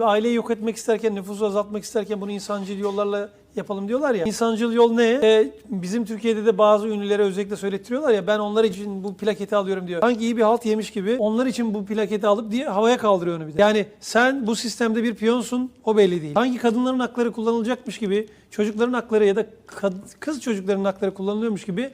Aileyi yok etmek isterken, nüfusu azaltmak isterken bunu insancıl yollarla yapalım diyorlar ya. İnsancıl yol ne? Ee, bizim Türkiye'de de bazı ünlülere özellikle söylettiriyorlar ya ben onlar için bu plaketi alıyorum diyor. Sanki iyi bir halt yemiş gibi onlar için bu plaketi alıp diye havaya kaldırıyor onu bir de. Yani sen bu sistemde bir piyonsun o belli değil. Hangi kadınların hakları kullanılacakmış gibi çocukların hakları ya da kız çocukların hakları kullanılıyormuş gibi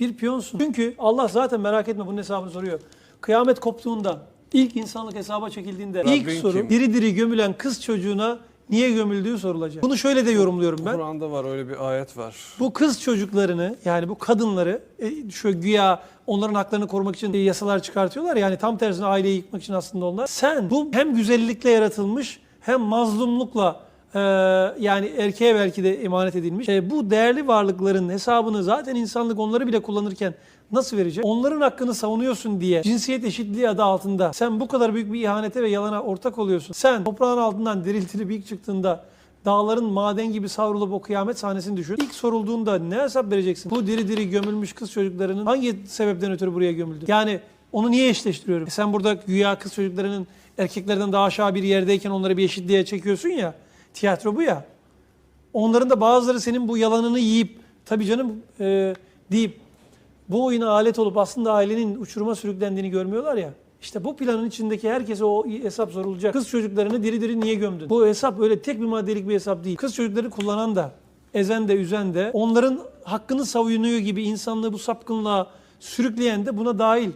bir piyonsun. Çünkü Allah zaten merak etme bunun hesabını soruyor. Kıyamet koptuğunda ilk insanlık hesaba çekildiğinde ilk Rabbin soru kim? diri diri gömülen kız çocuğuna niye gömüldüğü sorulacak. Bunu şöyle de yorumluyorum ben. Kur'an'da var öyle bir ayet var. Bu kız çocuklarını yani bu kadınları e, şu güya onların haklarını korumak için yasalar çıkartıyorlar. Yani tam tersine aileyi yıkmak için aslında onlar. Sen bu hem güzellikle yaratılmış hem mazlumlukla e, yani erkeğe belki de emanet edilmiş. E, bu değerli varlıkların hesabını zaten insanlık onları bile kullanırken nasıl verecek? Onların hakkını savunuyorsun diye cinsiyet eşitliği adı altında sen bu kadar büyük bir ihanete ve yalana ortak oluyorsun. Sen toprağın altından diriltilip ilk çıktığında Dağların maden gibi savrulup o kıyamet sahnesini düşün. İlk sorulduğunda ne hesap vereceksin? Bu diri diri gömülmüş kız çocuklarının hangi sebepten ötürü buraya gömüldü? Yani onu niye eşleştiriyorum? E sen burada güya kız çocuklarının erkeklerden daha aşağı bir yerdeyken onları bir eşitliğe çekiyorsun ya. Tiyatro bu ya. Onların da bazıları senin bu yalanını yiyip tabii canım e, deyip bu oyuna alet olup aslında ailenin uçuruma sürüklendiğini görmüyorlar ya. İşte bu planın içindeki herkese o hesap sorulacak. Kız çocuklarını diri diri niye gömdün? Bu hesap öyle tek bir maddelik bir hesap değil. Kız çocukları kullanan da, ezen de, üzen de, onların hakkını savunuyor gibi insanlığı bu sapkınlığa sürükleyen de buna dahil.